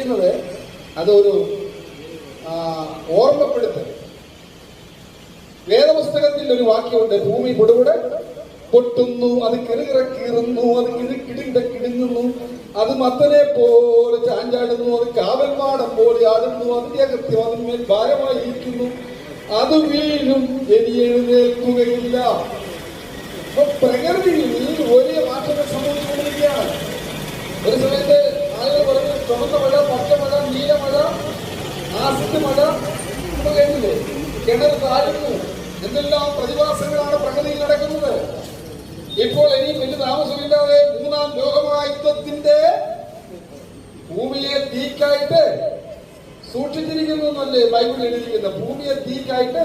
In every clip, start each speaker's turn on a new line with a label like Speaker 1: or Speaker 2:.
Speaker 1: എഴുതിയിരിക്കുന്നത് അതൊരു ഓർമ്മപ്പെടുത്തൽ. വേദപുസ്തകത്തിൽ ഒരു വാക്യമുണ്ട് ഭൂമി പൊടുകൂടെ പൊട്ടുന്നു അത് കിറുകിറ കീറുന്നു അത് കിടുകിടിണ്ട കിടുങ്ങുന്നു അത് മത്തനെ പോലെ ചാഞ്ചാടുന്നു അത് കാവൽമാടം പോലെ ആടുന്നു അതിന്റെ അകത്യം അതിന്മേൽ ഭാരമായി ഇരിക്കുന്നു അത് വീഴും ഇനി എഴുന്നേൽക്കുകയില്ല. പ്രകൃതിയിൽ ഒരേ മാറ്റങ്ങൾ സംഭവിച്ചുകൊണ്ടിരിക്കുകയാണ്. ഒരു സമയത്ത് ആളുകൾ ചുവന്ന മഴ പച്ച മഴ നീല മഴ ആസിഡ് മഴ കഴിഞ്ഞില്ലേ കിണർ താഴുന്നു എന്തെല്ലാം പ്രതിഭാസങ്ങളാണ് പ്രകൃതിയിൽ നടക്കുന്നത്. ഇപ്പോൾ ഇനി വലിയ താമസമില്ലാതെ മൂന്നാം ലോകമായുദ്ധത്തിന്റെ ഭൂമിയെ തീക്കായിട്ട് സൂക്ഷിച്ചിരിക്കുന്നു എന്നല്ലേ ബൈബിൾ എഴുതിയിരിക്കുന്നത്? ഭൂമിയെ തീക്കായിട്ട്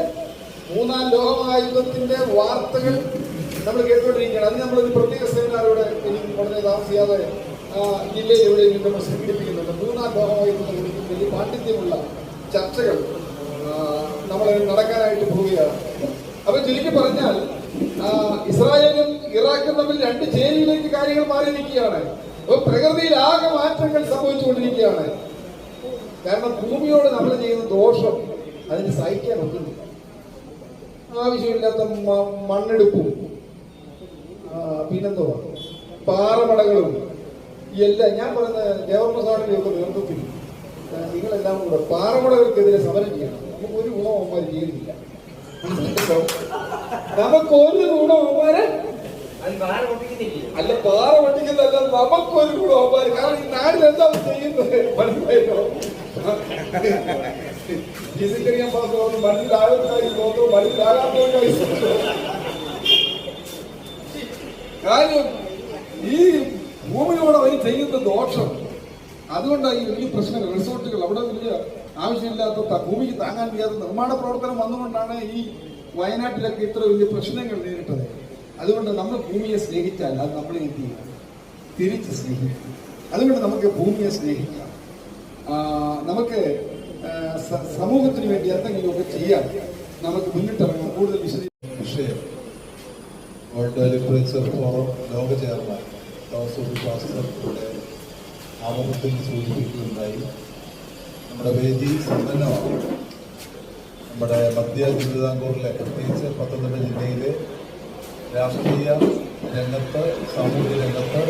Speaker 1: മൂന്നാം ലോകമായുദ്ധത്തിന്റെ വാർത്തകൾ നമ്മൾ കേട്ടുകൊണ്ടിരിക്കുകയാണ്. അത് നമ്മളൊരു പ്രത്യേക സെമിനാർ ഇനി വളരെ താമസിയാതെ ജില്ലയിൽ എവിടെയും നമ്മൾ സംഘടിപ്പിക്കുന്നുണ്ട് മൂന്നാം ലോകമായിട്ടുള്ള വലിയ പാണ്ഡിത്യമുള്ള ചർച്ചകൾ നമ്മൾ നടക്കാനായിട്ട് പോവുകയാണ്. അപ്പൊ ചുരുക്കി പറഞ്ഞാൽ ഇസ്രായേലും ഇറാഖും തമ്മിൽ രണ്ട് ചേരിയിലേക്ക് കാര്യങ്ങൾ മാറി നിൽക്കുകയാണ്. അപ്പൊ പ്രകൃതിയിൽ ആകെ മാറ്റങ്ങൾ സംഭവിച്ചുകൊണ്ടിരിക്കുകയാണ്. കാരണം ഭൂമിയോട് നമ്മൾ ചെയ്യുന്ന ദോഷം അതിന് സഹിക്കാൻ ഒക്കുന്നില്ല ആവശ്യമില്ലാത്ത മണ്ണെടുപ്പും ആ, പിന്നെന്തുവാ? പാറമടകളും എല്ലാം ഞാൻ പറയുന്ന ദേവപ്രസാദിനെയൊക്കെ നേതൃത്വത്തിൽ നിങ്ങളെല്ലാം കൂടെ പാറമടകൾക്കെതിരെ സമരം ചെയ്യണം. നമുക്ക് ഒരു ഗുണം അവന്മാർ ചെയ്യുന്നില്ല? നമുക്ക് ഒരു ഗുണം അവന്മാരെ അല്ല പാറ പഠിക്കുന്നതല്ല നമുക്കൊരു ഗുണം അവന്മാർ കാരണം ഈ എന്താ ചെയ്യുന്നത്? മനസ്സിലായോ? ഫിസിക്കറിയാൻ പാസ്സാവുന്നു മനസ്സിലാകാത്തതായി തോന്നുന്നു മനസ്സിലാകാത്തതായി കാര്യം ഈ ഭൂമിയോട് അവർ ചെയ്യുന്ന ദോഷം. അതുകൊണ്ടാണ് ഈ വലിയ പ്രശ്നം റിസോർട്ടുകൾ അവിടെ വലിയ ആവശ്യമില്ലാത്ത ഭൂമിക്ക് താങ്ങാൻ വയ്യാത്ത നിർമ്മാണ പ്രവർത്തനം വന്നുകൊണ്ടാണ് ഈ വയനാട്ടിലൊക്കെ ഇത്ര വലിയ പ്രശ്നങ്ങൾ നേരിട്ടത്. അതുകൊണ്ട് നമ്മൾ ഭൂമിയെ സ്നേഹിച്ചാൽ അത് നമ്മളെ എന്ത് ചെയ്യും? തിരിച്ച് സ്നേഹിക്കും. അതുകൊണ്ട് നമുക്ക് ഭൂമിയെ സ്നേഹിക്കാം. നമുക്ക് സമൂഹത്തിന് വേണ്ടി എന്തെങ്കിലുമൊക്കെ ചെയ്യാം നമുക്ക് മുന്നിട്ടിറങ്ങാം കൂടുതൽ
Speaker 2: ഫോറം ലോക ചെയർമാൻ പാസ്റ്റർ ഇവിടെ ആമുഖത്തിൽ സൂചിപ്പിക്കുകയുണ്ടായി. നമ്മുടെ വേദി സമ്പന്നമാണ്. നമ്മുടെ മധ്യ തിരുവിതാംകൂറിലെ പ്രത്യേകിച്ച് പത്തനംതിട്ട ജില്ലയിലെ രാഷ്ട്രീയ രംഗത്ത് സാമൂഹ്യ രംഗത്ത്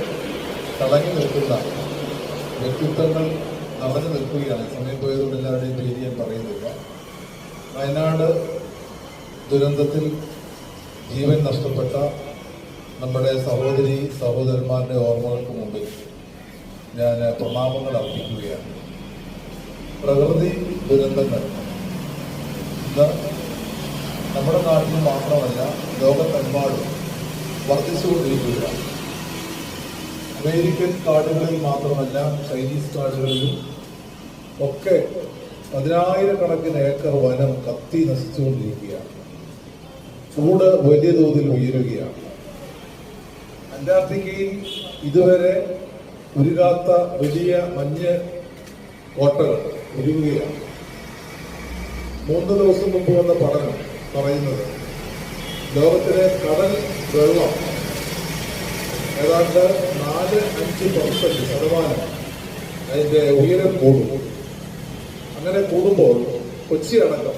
Speaker 2: തിളങ്ങി നിൽക്കുന്ന വ്യക്തിത്വങ്ങൾ നിറഞ്ഞു നിൽക്കുകയാണ്. സമയം പോയതുകൊണ്ട് എല്ലാവരുടെയും പേര് ഞാൻ പറയുന്നില്ല. വയനാട് ദുരന്തത്തിൽ ജീവൻ നഷ്ടപ്പെട്ട നമ്മുടെ സഹോദരി സഹോദരന്മാരുടെ ഓർമ്മകൾക്ക് മുമ്പിൽ ഞാൻ പ്രണാമങ്ങൾ അർപ്പിക്കുകയാണ്. പ്രകൃതി ദുരന്തങ്ങൾ. ഇന്ന് നമ്മുടെ നാട്ടിൽ മാത്രമല്ല ലോകത്തെമ്പാടും വർദ്ധിച്ചുകൊണ്ടിരിക്കുകയാണ്. അമേരിക്കൻ കാടുകളിൽ മാത്രമല്ല ചൈനീസ് കാടുകളിലും ഒക്കെ പതിനായിരക്കണക്കിന് ഏക്കർ വനം കത്തി നശിച്ചുകൊണ്ടിരിക്കുകയാണ്. ചൂട് വലിയ തോതിൽ ഉയരുകയാണ്. അന്റാർട്ടിക്കയിൽ ഇതുവരെ ഉരുകാത്ത വലിയ മഞ്ഞ് കോട്ടകൾ ഉരുകുകയാണ്. മൂന്ന് ദിവസം മുമ്പ് വന്ന പഠനം പറയുന്നത് ലോകത്തിലെ കടൽ വെള്ളം ഏതാണ്ട് നാല് അഞ്ച് പെർസെന്റ് ശതമാനം അതിന്റെ ഉയരം കൂടും. അങ്ങനെ കൂടുമ്പോൾ കൊച്ചി അടക്കം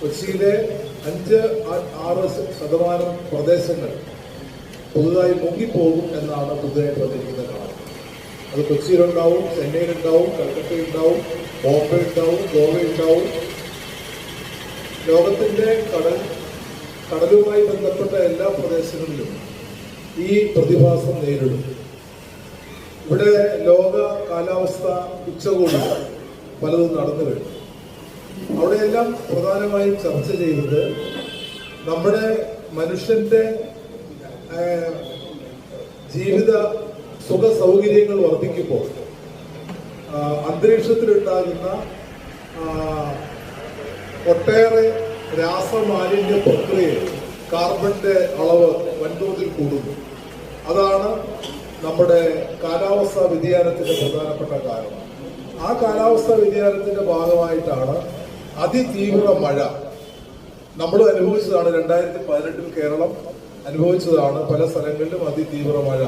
Speaker 2: കൊച്ചിയിലെ അഞ്ച് ആറ് ശതമാനം പ്രദേശങ്ങൾ പുതുതായി മുങ്ങിപ്പോകും എന്നാണ് പുതുതായിട്ട് വന്നിരിക്കുന്ന കണക്ക് അത് കൊച്ചിയിലുണ്ടാവും ചെന്നൈയിലുണ്ടാവും കൽക്കട്ടയിലുണ്ടാവും ബോംബെ ഉണ്ടാവും ഗോവ ഉണ്ടാവും ലോകത്തിന്റെ കടൽ കടലുമായി ബന്ധപ്പെട്ട എല്ലാ പ്രദേശങ്ങളിലും ഈ പ്രതിഭാസം നേരിടും. ഇവിടെ ലോക കാലാവസ്ഥ ഉച്ചകോടി പലതും നടന്നു കഴിഞ്ഞു അവിടെയെല്ലാം പ്രധാനമായും ചർച്ച ചെയ്തത് നമ്മുടെ മനുഷ്യന്റെ ജീവിത സുഖ സൗകര്യങ്ങൾ വർദ്ധിക്കുമ്പോൾ അന്തരീക്ഷത്തിലുണ്ടാകുന്ന ഒട്ടേറെ രാസമാലിന്യ പ്രക്രിയയിൽ കാർബണിന്റെ അളവ് വൻതോതിൽ കൂടുന്നു. അതാണ് നമ്മുടെ കാലാവസ്ഥാ വ്യതിയാനത്തിന്റെ പ്രധാനപ്പെട്ട കാരണം. ആ കാലാവസ്ഥാ വ്യതിയാനത്തിന്റെ ഭാഗമായിട്ടാണ് അതിതീവ്ര മഴ. നമ്മൾ അനുഭവിച്ചതാണ് രണ്ടായിരത്തി പതിനെട്ടിൽ കേരളം അനുഭവിച്ചതാണ്. പല സ്ഥലങ്ങളിലും അതിതീവ്ര മഴ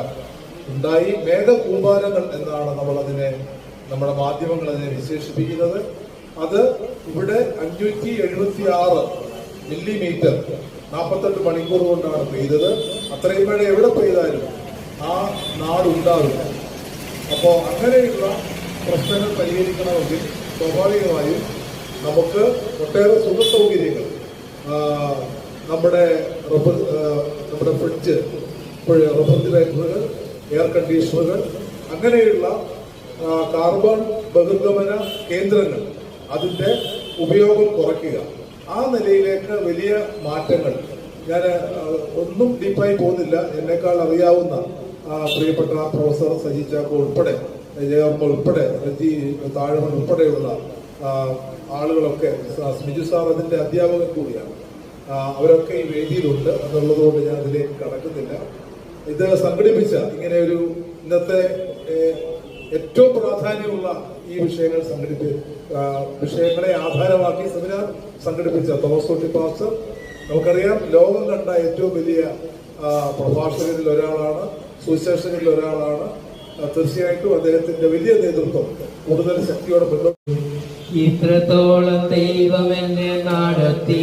Speaker 2: ഉണ്ടായി. മേഘകൂമ്പാരങ്ങൾ എന്നാണ് നമ്മൾ അതിനെ നമ്മുടെ മാധ്യമങ്ങൾ അതിനെ വിശേഷിപ്പിക്കുന്നത്. അത് ഇവിടെ അഞ്ഞൂറ്റി എഴുപത്തി ആറ് മില്ലിമീറ്റർ നാൽപ്പത്തെട്ട് മണിക്കൂർ കൊണ്ടാണ് പെയ്തത്. അത്രയും മഴ എവിടെ പെയ്താലും ആ നാടുണ്ടാവില്ല. അപ്പോൾ അങ്ങനെയുള്ള പ്രശ്നങ്ങൾ പരിഹരിക്കണമെങ്കിൽ സ്വാഭാവികമായും നമുക്ക് ഒട്ടേറെ സുഖ സൗകര്യങ്ങൾ നമ്മുടെ റബ്ബർ നമ്മുടെ ഫ്രിഡ്ജ് റബ്ബർജിലേറ്ററുകൾ എയർ കണ്ടീഷണറുകൾ അങ്ങനെയുള്ള കാർബൺ ബഹിർഗമന കേന്ദ്രങ്ങൾ അതിന്റെ ഉപയോഗം കുറയ്ക്കുക. ആ നിലയിലേക്ക് വലിയ മാറ്റങ്ങൾ. ഞാൻ ഒന്നും ഡീപ്പായി പോകുന്നില്ല. എന്നെക്കാൾ അറിയാവുന്ന പ്രിയപ്പെട്ട പ്രൊഫസർ സജി ചാക്കോ ഉൾപ്പെടെ ജയവർമ്മ ഉൾപ്പെടെ രജി താഴമൻ ഉൾപ്പെടെയുള്ള ആളുകളൊക്കെ സ്മിജു സാർ അതിന്റെ അധ്യാപകൻ കൂടിയാണ്. അവരൊക്കെ ഈ വേദിയിലുണ്ട് കൊണ്ട് ഞാൻ അതിലേക്ക് കടക്കുന്നില്ല. ഇത് സംഘടിപ്പിച്ച ഇങ്ങനെ ഒരു ഇന്നത്തെ ഏറ്റവും പ്രാധാന്യമുള്ള ഈ വിഷയങ്ങൾ സംഘടിപ്പി വിഷയങ്ങളെ ആധാരമാക്കി സെമിനാർ സംഘടിപ്പിച്ച തോമസ് പാസ്റ്റർ നമുക്കറിയാം ലോകം കണ്ട ഏറ്റവും വലിയ പ്രഭാഷകരിൽ ഒരാളാണ് സുവിശേഷകരിൽ ഒരാളാണ്. തീർച്ചയായിട്ടും അദ്ദേഹത്തിന്റെ വലിയ നേതൃത്വം കൂടുതൽ ശക്തിയോടെ ബന്ധപ്പെട്ടു
Speaker 3: ഇത്രത്തോളം ദൈവം എന്നെ നടത്തി.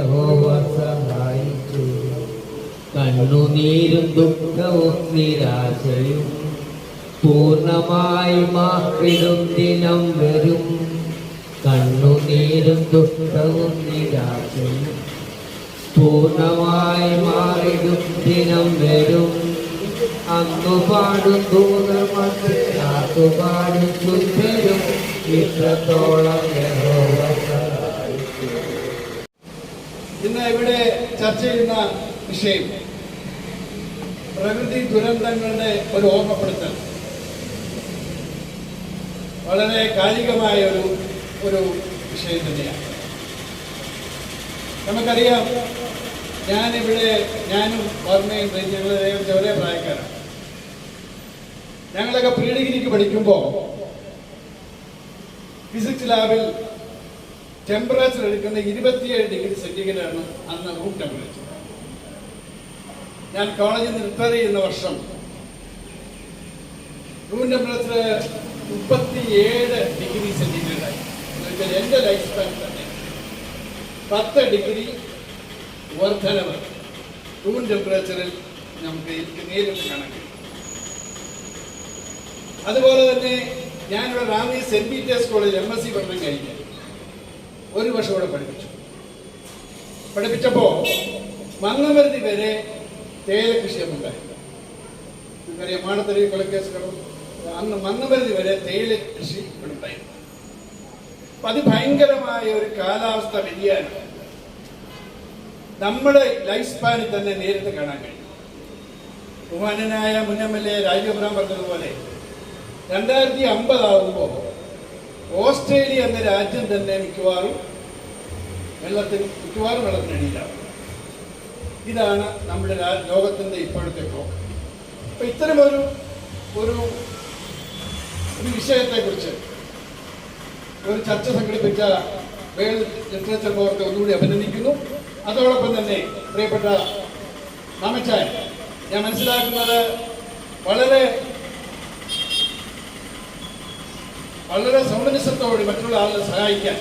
Speaker 3: കണ്ണുനീരും ദുഃഖവും നിരാശയും പൂർണമായി മാറിടും ദിനം വരും. കണ്ണുനീരും ദുഃഖവും നിരാശയും പൂർണമായി മാറിടും ദിനം വരും. അന്നു പാടും ദൂതമു പാടും ശുദ്ധരും. ഇത്രത്തോളം
Speaker 4: ഇന്ന് ഇവിടെ ചർച്ച ചെയ്യുന്ന വിഷയം പ്രകൃതി ദുരന്തങ്ങളുടെ ഒരു ഓർമ്മപ്പെടുത്തൽ. വളരെ കാലികമായ ഒരു ഒരു വിഷയം തന്നെയാണ്. നമുക്കറിയാം ഞാനിവിടെ ഞാനും ഓർമ്മയും ഞങ്ങൾ ചെറിയ പ്രായക്കാരാണ്. ഞങ്ങളൊക്കെ പ്രീ ഡിഗ്രിക്ക് പഠിക്കുമ്പോൾ ഫിസിക്സ് ലാബിൽ ടെമ്പറേച്ചർ എടുക്കുന്ന ഇരുപത്തിയേഴ് ഡിഗ്രി സെന്റിഗ്രേഡാണ് അന്ന് റൂം ടെമ്പറേച്ചർ ഞാൻ കോളേജിൽ നിന്ന് റിട്ടയർ ചെയ്യുന്ന വർഷം റൂം ടെമ്പറേച്ചർ മുപ്പത്തിയേഴ് ഡിഗ്രി സെന്റിഗ്രേഡ് ആയി. എന്ന് എന്റെ ലൈഫ് സ്പാൻ തന്നെ പത്ത് ഡിഗ്രി വർധനവ് റൂം ടെമ്പറേച്ചറിൽ നമുക്ക് എനിക്ക് നേരിട്ട് കാണാൻ കഴിയും. അതുപോലെ തന്നെ ഞാനിവിടെ Ranni Saint Peter's college M S C പഠനം കഴിഞ്ഞ് ഒരു വർഷം കൂടെ പഠിപ്പിച്ചു. പഠിപ്പിച്ചപ്പോ മങ്ങമരുതി വരെ തേയില കൃഷിയൊന്നുണ്ടായി നമുക്കറിയാം മാണത്തറി കൊലക്കേസുകളും അന്ന് മങ്ങമരുതി വരെ തേയില കൃഷി ഇവിടെ ഉണ്ടായിരുന്നു. അപ്പൊ അതിഭയങ്കരമായ ഒരു കാലാവസ്ഥ വ്യതിയാനം. നമ്മുടെ ലൈഫ് സ്പാനിൽ തന്നെ നേരിട്ട് കാണാൻ കഴിയും. ബഹുമാനനായ മുൻ എം എൽ എ രാജീവ്രാം പറഞ്ഞതുപോലെ രണ്ടായിരത്തി അമ്പതാകുമ്പോൾ ഓസ്ട്രേലിയ എന്ന രാജ്യം തന്നെ മിക്കവാറും വെള്ളത്തിൽ മിക്കവാറും വെള്ളത്തിനടിയിലാവും. ഇതാണ് നമ്മുടെ ലോകത്തിന്റെ ഇപ്പോഴത്തെ പോക്ക് അപ്പം ഇത്തരമൊരു ഒരു ഒരു വിഷയത്തെക്കുറിച്ച് ഒരു ചർച്ച സംഘടിപ്പിച്ച വേൾഡ് ലിറ്ററേച്ചർ ബോർഡ് ഒന്നുകൂടി അഭിനന്ദിക്കുന്നു അതോടൊപ്പം തന്നെ പ്രിയപ്പെട്ട മാമച്ചാൻ ഞാൻ മനസ്സിലാക്കുന്നത് വളരെ വളരെ സൗമനസ്യത്തോടെ മറ്റുള്ള ആളുകളെ സഹായിക്കാൻ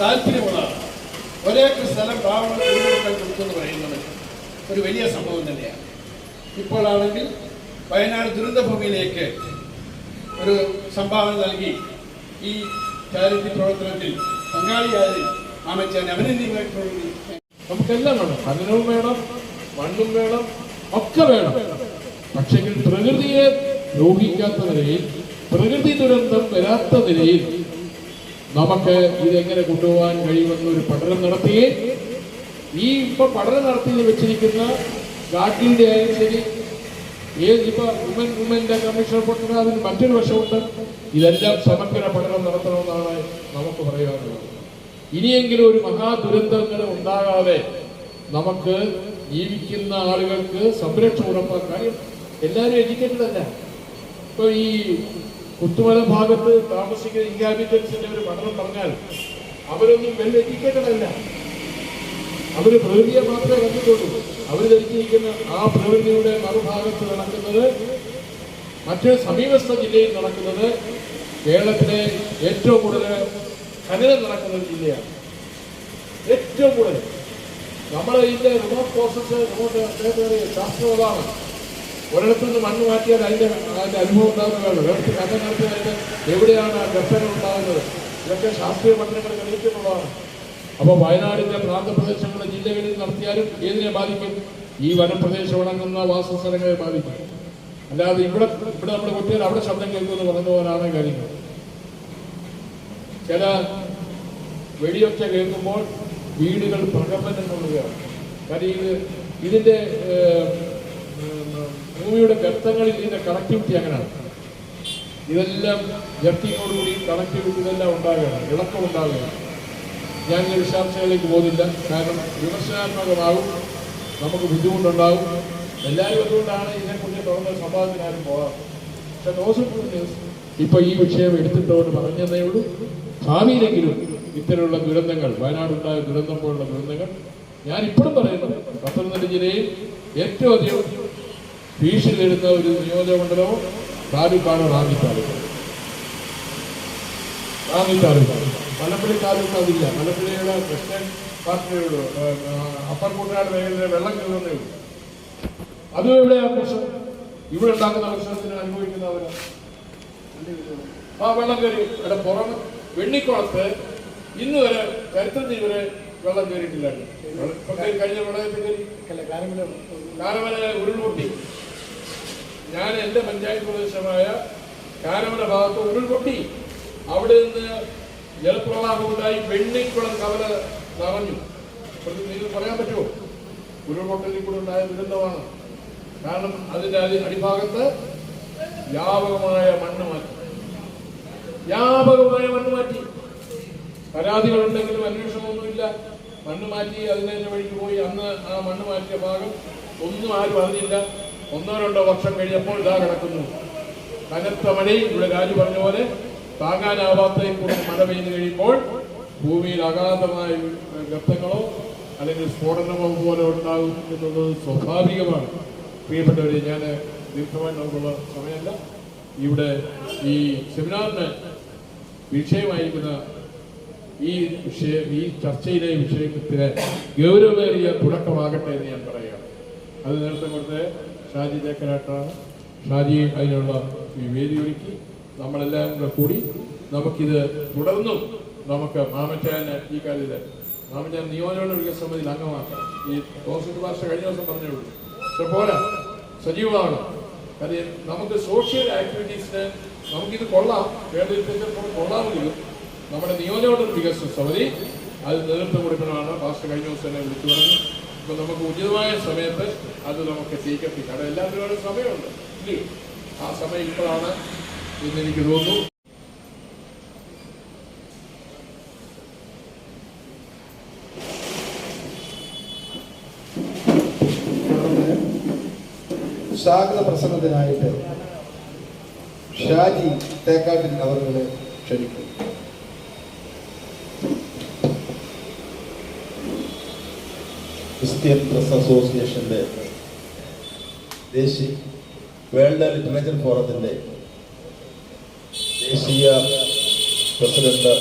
Speaker 4: താല്പര്യമുള്ള ആളാണ്. ഒരേക്കർ സ്ഥലം പാവങ്ങളെ കൊടുത്തു എന്ന് പറയുന്നത് ഒരു വലിയ സംഭവം തന്നെയാണ്. ഇപ്പോഴാണെങ്കിൽ വയനാട് ദുരന്തഭൂമിയിലേക്ക് ഒരു സംഭാവന നൽകി ഈ ചാരിറ്റി പ്രവർത്തനത്തിൽ പങ്കാളിയായതിൽ ആമച്ചാൻ അഭിനന്ദിക്കുന്നു
Speaker 5: നമുക്കെല്ലാം വേണം. ഖനനവും വേണം മണ്ണും വേണം ഒക്കെ വേണം. പക്ഷെങ്കിൽ പ്രകൃതിയെ ദ്രോഹിക്കാത്ത നിലയിൽ പ്രകൃതി ദുരന്തം വരാത്ത നിലയിൽ നമുക്ക് ഇതെങ്ങനെ കൊണ്ടുപോകാൻ കഴിയുമെന്ന് ഒരു പഠനം നടത്തി ഈ ഇപ്പൊ പഠനം നടത്തി വെച്ചിരിക്കുന്ന ഗാഡ്ഗിലിന്റെ ആയാലും ശരി ഏത് ഇപ്പൊ വുമൻ വുമന്റെ കമ്മീഷൻ റിപ്പോർട്ടിന് അതിന് മറ്റൊരു വശമുണ്ട്. ഇതെല്ലാം സമഗ്ര പഠനം നടത്തണമെന്നാണ് നമുക്ക് പറയാനുള്ളത്. ഇനിയെങ്കിലും ഒരു മഹാദുരന്തങ്ങൾ ഉണ്ടാകാതെ നമുക്ക് ജീവിക്കുന്ന ആളുകൾക്ക് സംരക്ഷണം ഉറപ്പാക്കാൻ എല്ലാവരും എഡ്യൂക്കേറ്റഡ് അല്ല? ഇപ്പൊ ഈ കുത്തുമല ഭാഗത്ത് താമസിക്കുന്ന ഇൻഹാബിറ്റൻസിന്റെ ഒരു പഠനം പറഞ്ഞാൽ അവരൊന്നും വെൽ അവർ പ്രകൃതിയെ മാത്രമേ കണ്ടിട്ടുള്ളൂ. അവർ ധരിച്ചിരിക്കുന്ന ആ പ്രകൃതിയുടെ മറുഭാഗത്ത് നടക്കുന്നത് മറ്റ് സമീപസ്ഥ ജില്ലയിൽ നടക്കുന്നത് കേരളത്തിലെ ഏറ്റവും കൂടുതൽ ഖനനം നടക്കുന്ന ജില്ലയാണ്. ഏറ്റവും കൂടുതൽ. നമ്മുടെ ഇതിന്റെ റിമോട്ട് പ്രോസസ് റിമോട്ട് ശാസ്ത്രമാണ് ഒരിടത്തു നിന്ന് മണ്ണ് മാറ്റിയാൽ അതിന്റെ അതിന്റെ അനുഭവം ഉണ്ടാകുന്നതാണ് ഒരിടത്ത് കഥ നടത്തിയാൽ അതിന്റെ എവിടെയാണ് ഘട്ടങ്ങൾ ഉണ്ടാകുന്നത്? ഇതൊക്കെ ശാസ്ത്രീയ പഠനങ്ങൾ തെളിയിച്ചിട്ടുള്ളതാണ് അപ്പോൾ വയനാടിന്റെ പ്രാന്തപ്രദേശങ്ങളുടെ ജില്ലകളിൽ നടത്തിയാലും ഏതിനെ ബാധിക്കും? ഈ വനപ്രദേശം അടങ്ങുന്ന വാസസ്ഥലങ്ങളെ ബാധിക്കും. അല്ലാതെ ഇവിടെ ഇവിടെ നമ്മുടെ കുട്ടികൾ അവിടെ ശബ്ദം കേൾക്കുമെന്ന് പറഞ്ഞ പോലാണ് കാര്യങ്ങൾ. ചില വെടിയൊച്ച കേൾക്കുമ്പോൾ വീടുകൾ പ്രകമ്പനം കൊള്ളുകയാണ്. കാര്യം ഇത് ഉം, ഭൂമിയുടെ ഗർത്തങ്ങളിൽ ഇതിന്റെ കണക്ടിവിറ്റി അങ്ങനെയാണ്. ഇതെല്ലാം ജപ്തിയോടുകൂടി കണക്ടിവിറ്റി ഇതെല്ലാം ഉണ്ടാകുകയാണ്. ഇളക്കം ഉണ്ടാകുകയാണ് ഞാൻ ഈ വിശദാംശങ്ങളിലേക്ക് പോകുന്നില്ല. കാരണം വിമർശനാത്മകമാകും. നമുക്ക് ബുദ്ധിമുട്ടുണ്ടാകും. എല്ലാവരും അതുകൊണ്ടാണ് ഇതിനെക്കുറിച്ച് തുറന്ന സംവാദത്തിനാരും പോകാം. പക്ഷെ ദോഷം ഇപ്പൊ ഈ വിഷയം എടുത്തിട്ടോട് പറഞ്ഞതേ ഉള്ളൂ. ഭാവിയിലെങ്കിലും ഇത്തരമുള്ള ദുരന്തങ്ങൾ വയനാടുണ്ടായ ദുരന്തം പോലുള്ള ദുരന്തങ്ങൾ ഞാൻ ഇപ്പോഴും പറയുന്നു പത്തനംതിട്ട ജില്ലയിൽ ഏറ്റവും അധികം ഭീഷണി നേരിടുന്ന ഒരു നിയോജകമണ്ഡലവും താലൂക്കാണ് റാന്നി താലൂക്ക് റാന്നി താലൂക്ക് മലപ്പുഴ താലൂക്ക് അതില്ല. മലപ്പുഴയുടെ വെസ്റ്റേൺ പാർട്ടിയുടെ അപ്പർ കുട്ടനാട് മേഖലയിലെ വെള്ളം കയറുന്നേ ഉള്ളൂ. അതും എവിടെയാ പ്രശ്നം. ഇവിടെ ഉണ്ടാക്കുന്ന പ്രശ്നത്തിന് അനുഭവിക്കുന്നവര് ആ വെള്ളം കയറി ഇവിടെ പുറം വെണ്ണിക്കുളത്ത് ഇന്ന് വരെ ചരിത്രത്തിൽ വരെ വെള്ളം കയറിയിട്ടില്ല കഴിഞ്ഞ പ്രളയത്തിൽ കാരമല ഉരുൾപൊട്ടി. ഞാൻ എന്റെ പഞ്ചായത്ത് പ്രദേശമായ കാനമല ഭാഗത്ത് ഉരുൾപൊട്ടി അവിടെ നിന്ന് ജലപ്രവാഹമുണ്ടായി വെണ്ണിക്കുളം കവല നിറഞ്ഞു. നിങ്ങൾക്ക് പറയാൻ പറ്റുമോ? ഉരുൾപൊട്ടലിൽ കൂടെ ഉണ്ടായ ദുരന്തമാണ്. കാരണം അതിന്റെ അതി അടിഭാഗത്ത് വ്യാപകമായ മണ്ണ് മാറ്റി. വ്യാപകമായ മണ്ണ് മാറ്റി. പരാതികളുണ്ടെങ്കിലും അന്വേഷണമൊന്നുമില്ല. മണ്ണ് മാറ്റി അതിനെ വഴിക്ക് പോയി. അന്ന് ആ മണ്ണ് മാറ്റിയ ഭാഗം ഒന്നും ആരും അറിഞ്ഞില്ല. ഒന്നോ രണ്ടോ വർഷം കഴിഞ്ഞപ്പോൾ ഇതാ കിടക്കുന്നു. കനത്ത മഴയും ഇവിടെ രാജു പറഞ്ഞ പോലെ താങ്ങാനാവാത്തയും കൂടെ മഴ പെയ്തു കഴിയുമ്പോൾ ഭൂമിയിൽ അഗാധമായ ഗർത്തങ്ങളോ അല്ലെങ്കിൽ സ്ഫോടനമോ പോലെ ഉണ്ടാകും എന്നുള്ളത് സ്വാഭാവികമാണ്. പ്രിയപ്പെട്ടവരെ ഞാൻ ദീർഘമായി നമുക്കുള്ള സമയമല്ല. ഇവിടെ ഈ സെമിനാറിന് വിഷയമായിരിക്കുന്ന ഈ വിഷയം ഈ ചർച്ചയിലെ വിഷയത്തിന് ഗൗരവമേറിയ തുടക്കമാകട്ടെ എന്ന് ഞാൻ പറയുകയാണ്. അത് നേരത്തെ കൊടുത്ത ഷാജി തേക്കരാട്ടാണ് ഷാജി അതിനുള്ള ഈ വേദി ഒരുക്കി നമ്മളെല്ലാം കൂടെ കൂടി നമുക്കിത് തുടർന്നും നമുക്ക് മാമച്ചാന് ഈ കാര്യത്തിൽ മാമച്ചാൻ നിയോജന വികസന സമിതിയിൽ അംഗമാക്കാം ഈ തോമസ് ഭാഷ കഴിഞ്ഞ ദിവസം പറഞ്ഞേ പക്ഷെ പോരാ സജീവമാണ് കാര്യം നമുക്ക് സോഷ്യൽ ആക്ടിവിറ്റീസിന് നമുക്കിത് കൊള്ളാം. കേരളത്തിൽ കൊള്ളാമെങ്കിലും നമ്മുടെ നിയോജക വികസന സമിതി അത് നേതൃത്വം കൊടുക്കണമെന്നാണ് ഭാഷ കഴിഞ്ഞ ദിവസം തന്നെ വിളിച്ചു പറഞ്ഞു. അപ്പൊ നമുക്ക് ഉചിതമായ സമയത്ത് അത് നമുക്ക് എത്തിക്കത്തി കാരണം എല്ലാത്തിനും ഒരു സമയമുണ്ട്. ഇല്ലേ? ആ സമയം ഇപ്പോഴാണ് എന്ന് എനിക്ക് തോന്നുന്നു.
Speaker 1: സ്വാഗത പ്രസംഗത്തിനായിട്ട് ഷാജി തേക്കാട്ടിൽ അവരുടെ ക്ഷണിക്കും
Speaker 6: ക്രിസ്ത്യൻ പ്രസ് അസോസിയേഷന്റെ ദേശീയ വേൾഡ് ലിറ്ററേച്ചർ ഫോറത്തിന്റെ ദേശീയ പ്രസിഡന്റ്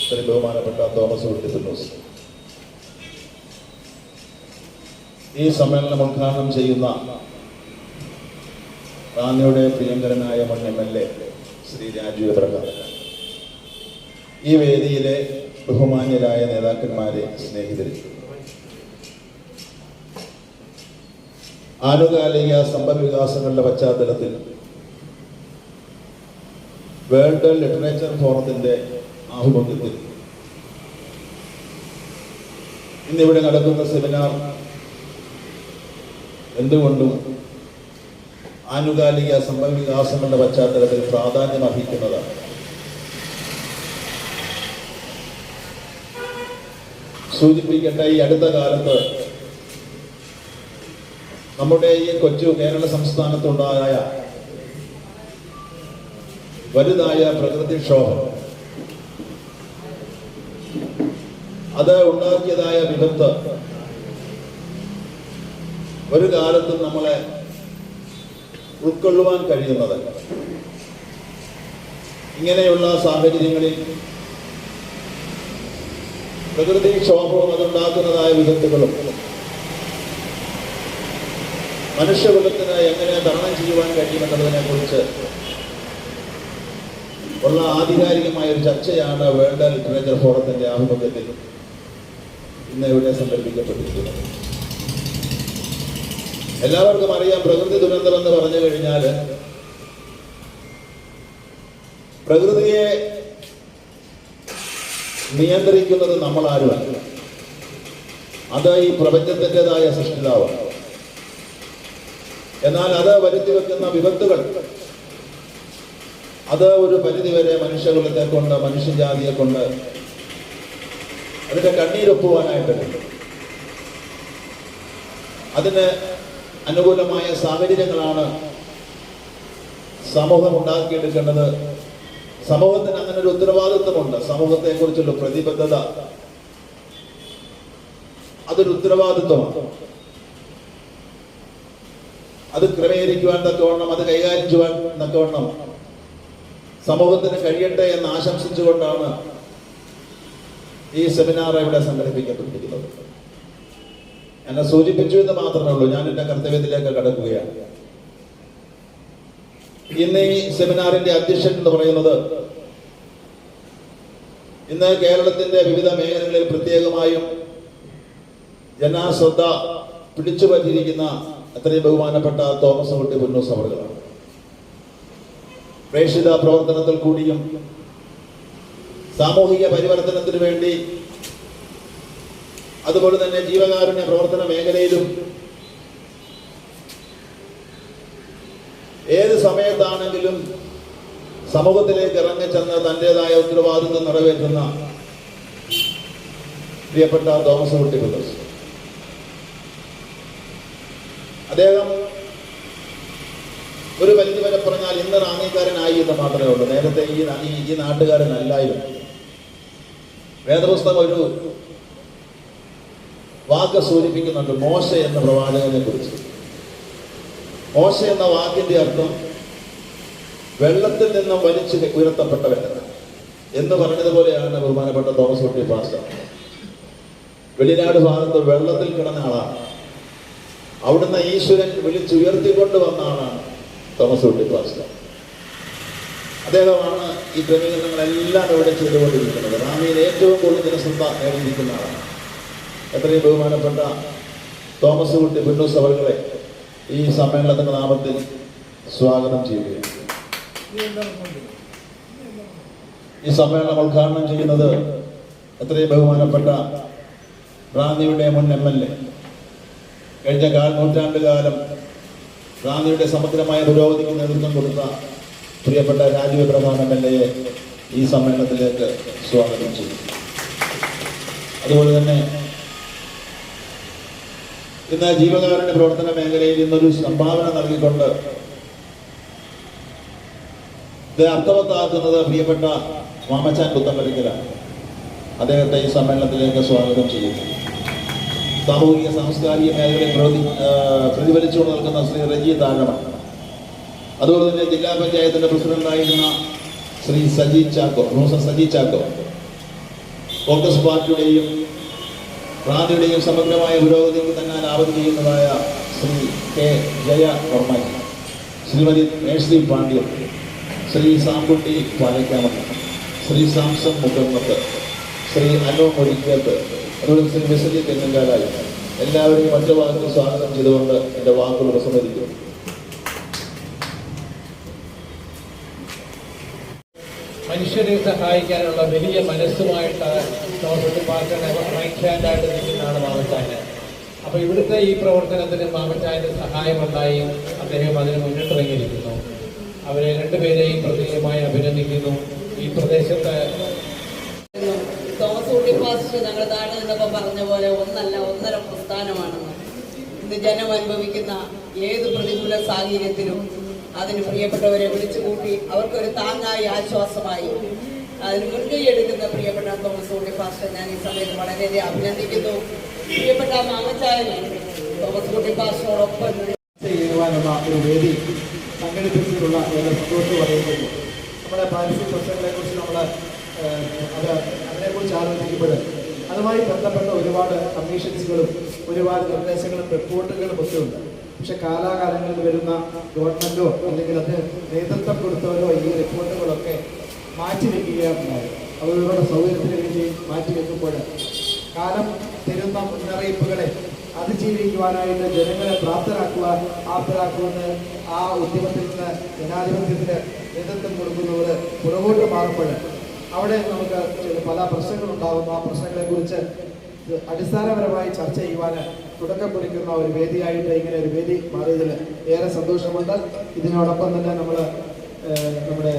Speaker 6: ശ്രീ ബഹുമാനപ്പെട്ട തോമസ് കുട്ടിപ്പന്നൂസ് ഈ സമ്മേളനം ഉദ്ഘാടനം ചെയ്യുന്ന റാന്നിയുടെ പ്രിയങ്കരനായ മുൻ M L A Shri Raju Abraham. ഈ വേദിയിലെ ബഹുമാന്യരായ നേതാക്കന്മാരെ സ്നേഹിതരെ ആനുകാലിക സമ്പദ് വികാസങ്ങളുടെ പശ്ചാത്തലത്തിൽ വേൾഡ് ലിറ്ററേച്ചർ ഫോറത്തിന്റെ ആഭിമുഖ്യത്തിൽ ഇന്നിവിടെ നടക്കുന്ന സെമിനാർ എന്തുകൊണ്ടും ആനുകാലിക സമ്പദ് വികാസങ്ങളുടെ പശ്ചാത്തലത്തിൽ പ്രാധാന്യം അർഹിക്കുന്നതാണ്. സൂചിപ്പിക്കേണ്ട ഈ അടുത്ത കാലത്ത് നമ്മുടെ ഈ കൊച്ചു കേരള സംസ്ഥാനത്തുണ്ടായ വലുതായ പ്രകൃതിക്ഷോഭം അത് ഉണ്ടാക്കിയതായ വിപത്ത് ഒരു കാലത്തും നമ്മളെ ഉൾക്കൊള്ളുവാൻ കഴിയുന്നതല്ല ഇങ്ങനെയുള്ള സാഹചര്യങ്ങളിൽ പ്രകൃതിക്ഷോഭവും അതുണ്ടാക്കുന്നതായ വിപത്തുകളും മനുഷ്യകുലത്തിന് എങ്ങനെ തരണം ചെയ്യുവാൻ കഴിയുമെന്നുള്ളതിനെ കുറിച്ച് ഉള്ള ആധികാരികമായ ഒരു ചർച്ചയാണ് വേൾഡ് ലിറ്ററേച്ചർ ഫോറത്തിന്റെ ആഭിമുഖ്യത്തിൽ ഇന്ന് ഇവിടെ സംഘടിപ്പിക്കപ്പെട്ടിരിക്കുന്നത്. എല്ലാവർക്കും അറിയാം പ്രകൃതി ദുരന്തം എന്ന് പറഞ്ഞു കഴിഞ്ഞാൽ പ്രകൃതിയെ നിയന്ത്രിക്കുന്നത് നമ്മൾ ആരുമല്ല അത് ഈ പ്രപഞ്ചത്തിന്റെതായ സൃഷ്ടിതാവാണ്. എന്നാൽ അത് വരുത്തി വെക്കുന്ന വിപത്തുകൾ അത് ഒരു പരിധിവരെ മനുഷ്യകുലത്തെ കൊണ്ട് മനുഷ്യജാതിയെ കൊണ്ട് അതിന്റെ കണ്ണീരൊപ്പുവാനായിട്ട് അതിന് അനുകൂലമായ സാഹചര്യങ്ങളാണ് സമൂഹം ഉണ്ടാക്കിയെടുക്കേണ്ടത്. സമൂഹത്തിന് അങ്ങനെ ഒരു ഉത്തരവാദിത്വമുണ്ട്. സമൂഹത്തെ കുറിച്ചുള്ള പ്രതിബദ്ധത അതൊരു ഉത്തരവാദിത്വമാണ്. അത് ക്രമീകരിക്കുവാൻ തക്കവണ്ണം അത് കൈകാര്യം ചെയ്യുവാൻ തക്കവണ്ണം സമൂഹത്തിന് കഴിയട്ടെ എന്ന് ആശംസിച്ചുകൊണ്ടാണ് ഈ സെമിനാർ ഇവിടെ സംഘടിപ്പിക്കപ്പെട്ടിരിക്കുന്നത്. എന്നെ സൂചിപ്പിച്ചു എന്ന് മാത്രമേ ഉള്ളൂ. ഞാൻ എന്റെ കർത്തവ്യത്തിലേക്ക് കടക്കുകയാണ്. ഇന്ന് ഈ സെമിനാറിന്റെ അധ്യക്ഷൻ എന്ന് പറയുന്നത് ഇന്ന് കേരളത്തിന്റെ വിവിധ മേഖലകളിൽ പ്രത്യേകമായും ജനാശ്രദ്ധ പിടിച്ചു പറ്റിയിരിക്കുന്ന അത്രയും ബഹുമാനപ്പെട്ട തോമസ് കുട്ടി പുന്നൂസ് അവർകളാണ് പ്രേക്ഷിത പ്രവർത്തനത്തിൽ കൂടിയും സാമൂഹിക പരിവർത്തനത്തിന് വേണ്ടി അതുപോലെ തന്നെ ജീവകാരുണ്യ പ്രവർത്തന മേഖലയിലും ഏത് സമയത്താണെങ്കിലും സമൂഹത്തിലേക്ക് ഇറങ്ങിച്ചെന്ന് തന്റെതായ ഉത്തരവാദിത്വം നിറവേറ്റുന്ന പ്രിയപ്പെട്ട തോമസ് കുട്ടി പുന്നൂസ് അദ്ദേഹം ഒരു പരിധി വരെ പറഞ്ഞാൽ ഇന്ന് റാന്നിക്കാരനായി എന്ന് മാത്രമേ ഉള്ളൂ. നേരത്തെ ഈ ഈ നാട്ടുകാരനല്ലായിരുന്നു. വേദപുസ്തകം ഒരു വാക്ക് സൂചിപ്പിക്കുന്നുണ്ട് മോശ എന്ന പ്രവാചകനെ കുറിച്ച് മോശ എന്ന വാക്കിന്റെ അർത്ഥം വെള്ളത്തിൽ നിന്ന് വലിച്ചു ഉയർത്തപ്പെട്ടവൻ എന്ന് പറഞ്ഞതുപോലെയാണ് ബഹുമാനപ്പെട്ട തോമസ് കുട്ടി പാസ്റ്റർ വെളിനാട് ഭാഗത്ത് വെള്ളത്തിൽ കിടന്ന ആളാണ്. അവിടുന്ന് ഈശ്വരൻ വിളിച്ചുയർത്തിക്കൊണ്ട് വന്നാണ് തോമസ് കുട്ടി പാസ്റ്റർ. അദ്ദേഹമാണ് ഈ ക്രമീകരണങ്ങളെല്ലാം ഇവിടെ ചെയ്തുകൊണ്ടിരിക്കുന്നത്. റാമിയിൽ ഏറ്റവും കൂടുതൽ ജനശ്രദ്ധ നേടിയിരിക്കുന്ന ആളാണ്. എത്രയും ബഹുമാനപ്പെട്ട തോമസ് കുട്ടി പിന്നൂസ് അവളുകളെ ഈ സമ്മേളനത്തിന്റെ നാമത്തിൽ സ്വാഗതം ചെയ്യുകയാണ്. ഈ സമ്മേളനം ഉദ്ഘാടനം ചെയ്യുന്നത് എത്രയും ബഹുമാനപ്പെട്ട റാന്നിയുടെ മുൻ എം എൽ എ കഴിഞ്ഞ കാൽ നൂറ്റാണ്ട് കാലം റാന്നിയുടെ സമഗ്രമായ പുരോഗതിക്ക് നേതൃത്വം കൊടുത്ത പ്രിയപ്പെട്ട രാജീവ് പ്രധാൻ എം എൽ എയെ ഈ സമ്മേളനത്തിലേക്ക് സ്വാഗതം ചെയ്തു. അതുപോലെ തന്നെ ഇന്ന് ജീവകാരുടെ പ്രവർത്തന മേഖലയിൽ ഇന്നൊരു സംഭാവന നൽകിക്കൊണ്ട് ഇത് അർത്ഥവത്താക്കുന്നത് പ്രിയപ്പെട്ട മാമച്ചാൻ കുത്തമ്പലിക്കലാണ് അദ്ദേഹത്തെ ഈ സമ്മേളനത്തിലേക്ക് സ്വാഗതം ചെയ്യുന്നു. സാമൂഹിക സാംസ്കാരിക മേഖലയിൽ പ്രതി പ്രതിഫലിച്ചുകൊണ്ട് നിൽക്കുന്ന ശ്രീ റജി താഴമ അതുപോലെ തന്നെ ജില്ലാ പഞ്ചായത്തിന്റെ പ്രസിഡന്റായിരുന്ന ശ്രീ സജി ചാക്കോ പ്രൊഫസർ സജി ചാക്കോ കോൺഗ്രസ് പാർട്ടിയുടെയും റാന്നിയുടെയും സമഗ്രമായ പുരോഗതിക്ക് തന്നെ ആവതി ചെയ്യുന്നതായ ശ്രീ കെ ജയ വർമ്മ ശ്രീമതി മേഴ്സി പാണ്ഡ്യൻ ശ്രീ സാമ്പുട്ടി പാലക്കാമത്ത് ശ്രീ സാംസൺ മുഖമ്മത്ത് ശ്രീ അനു മൊഴിക്കത്ത് ശ്രീ വിസജി തെങ്ങങ്കാലായി എല്ലാവരെയും മറ്റു വാക്കിൽ സ്വാഗതം ചെയ്തുകൊണ്ട് എന്റെ വാക്കുകൾ ഉപസംഹരിക്കുന്നു
Speaker 7: മനുഷ്യരെ സഹായിക്കാനുള്ള വലിയ മനസ്സുമായിട്ട് തോമസ് പാർട്ടിയുടെ റൈറ്റ് ഹാൻഡായിട്ട് നിൽക്കുന്നതാണ് മാമച്ചായന്. അപ്പോൾ ഇവിടുത്തെ ഈ പ്രവർത്തനത്തിന് മാമച്ചായന്റെ സഹായമുണ്ടായി അദ്ദേഹം അതിന് മുന്നിട്ടിറങ്ങിയിരിക്കുന്നു അവരെ രണ്ടുപേരെയും പ്രത്യേകമായി അഭിനന്ദിക്കുന്നു. ഈ പ്രദേശത്ത്
Speaker 8: പാസ്റ്റർ ഞങ്ങൾ താഴെ നിന്നപ്പോൾ പറഞ്ഞ പോലെ ഒന്നല്ല ഒന്നര പ്രസ്ഥാനമാണെന്ന്. ഇന്ന് ജനം അനുഭവിക്കുന്ന ഏത് പ്രതികൂല സാഹചര്യത്തിലും അതിന് പ്രിയപ്പെട്ടവരെ വിളിച്ചു കൂട്ടി അവർക്കൊരു താങ്ങായി ആശ്വാസമായി അതിന് മുൻകൈ എടുക്കുന്ന പ്രിയപ്പെട്ട തോമസ് കുട്ടി പാസ്റ്റർ ഞാൻ ഈ സമയത്ത് വളരെയധികം അഭിനന്ദിക്കുന്നു. പ്രിയപ്പെട്ട മാമച്ചായനെ തോമസ് കുട്ടി പാസ്റ്ററോടൊപ്പം
Speaker 9: ചെയ്യുവാനുള്ള വേദി സംഘടിപ്പിച്ചിട്ടുള്ള പറയുന്നത് നമ്മുടെ പാരിസ്ഥിതിക പ്രശ്നങ്ങളെ കുറിച്ച് നമ്മൾ അത് അതിനെക്കുറിച്ച് ആലോചിക്കുമ്പോൾ അതുമായി ബന്ധപ്പെട്ട ഒരുപാട് കമ്മീഷൻസുകളും ഒരുപാട് നിർദ്ദേശങ്ങളും റിപ്പോർട്ടുകളും ഒക്കെ ഉണ്ട് പക്ഷെ കാലാകാലങ്ങളിൽ വരുന്ന ഗവൺമെന്റോ അല്ലെങ്കിൽ അത് നേതൃത്വം കൊടുത്തവരോ ഈ റിപ്പോർട്ടുകളൊക്കെ മാറ്റിവെക്കുകയാണ് അവരുടെ സൗകര്യത്തിന് വേണ്ടി മാറ്റി മാറ്റിവെക്കുമ്പോൾ കാലം തരുന്ന മുന്നറിയിപ്പുകളെ അതിജീവിക്കുവാനായിട്ട് ജനങ്ങളെ പ്രാപ്തരാക്കുവാൻ ആപ്തരാക്കുമെന്ന് ആ ഉദ്യമത്തിൽ നിന്ന് ജനാധിപത്യത്തിന് നേതൃത്വം കൊടുക്കുന്നവർ പുറകോട്ട് മാറുമ്പോൾ അവിടെ നമുക്ക് പല പ്രശ്നങ്ങളുണ്ടാകുന്നു ആ പ്രശ്നങ്ങളെ കുറിച്ച് അടിസ്ഥാനപരമായി ചർച്ച ചെയ്യുവാൻ തുടക്കം കുറിക്കുന്ന ഒരു വേദിയായിട്ട് ഇങ്ങനെ ഒരു വേദി മാറിയതിൽ ഏറെ സന്തോഷമുണ്ട്. ഇതിനോടൊപ്പം തന്നെ നമ്മൾ നമ്മുടെ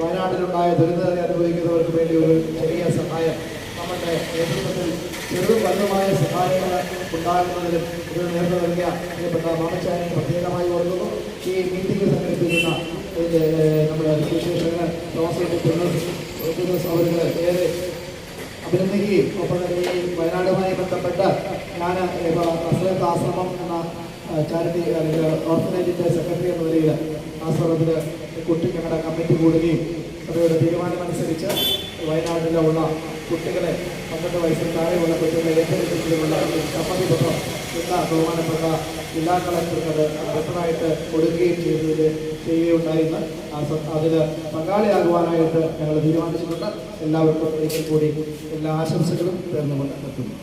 Speaker 9: വയനാട്ടിലുണ്ടായ ദുരിതം അനുഭവിക്കുന്നവർക്ക് വേണ്ടി ഒരു ചെറിയ സഹായം നമ്മുടെ നേതൃത്വത്തിൽ ചെറുതും വലുതുമായ സഹായങ്ങൾ ഉണ്ടാകുന്നതിലും ഇത് നേതൃത്വം നൽകിയ പ്രിയപ്പെട്ട മാമച്ചായനെ പ്രത്യേകമായി ഓർക്കുന്നു. ഈ മീറ്റിംഗ് സംഘടിപ്പിക്കുന്ന നമ്മുടെ വിശേഷങ്ങൾ തോമസ് അവരുടെ ഏറെ അഭിനന്ദിക്കുകയും ഒപ്പം തന്നെ ഈ വയനാടുമായി ബന്ധപ്പെട്ട ഞാൻ അസ്ലത്ത് ആശ്രമം എന്ന ചാരിറ്റി അല്ലെങ്കിൽ ഓർഫനേജിന്റെ സെക്രട്ടറി എന്ന നിലയിൽ ആശ്രമത്തിൽ കുട്ടി ഞങ്ങളുടെ കമ്മിറ്റി കൂടുകയും അവരുടെ തീരുമാനമനുസരിച്ച് വയനാട്ടിലുള്ള കുട്ടികളെ പന്ത്രണ്ട് വയസ്സിൽ താഴെയുള്ള കുട്ടികളെ ഏറ്റെടുക്കുന്നതിനുള്ള സമ്മതി പത്രം എല്ലാ ബഹുമാനപ്പെട്ട ജില്ലാ കളക്ടർക്കത് വ്യക്തമായിട്ട് കൊടുക്കുകയും ചെയ്തതിൽ ചെയ്യുകയുണ്ടായിരുന്നു അതിൽ പങ്കാളിയാകുവാനായിട്ട് ഞങ്ങൾ തീരുമാനിച്ചിട്ടുണ്ട്. എല്ലാവർക്കും ഒരിക്കൽ കൂടി എല്ലാ ആശംസകളും നേർന്നുകൊണ്ട് നിർത്തുന്നു.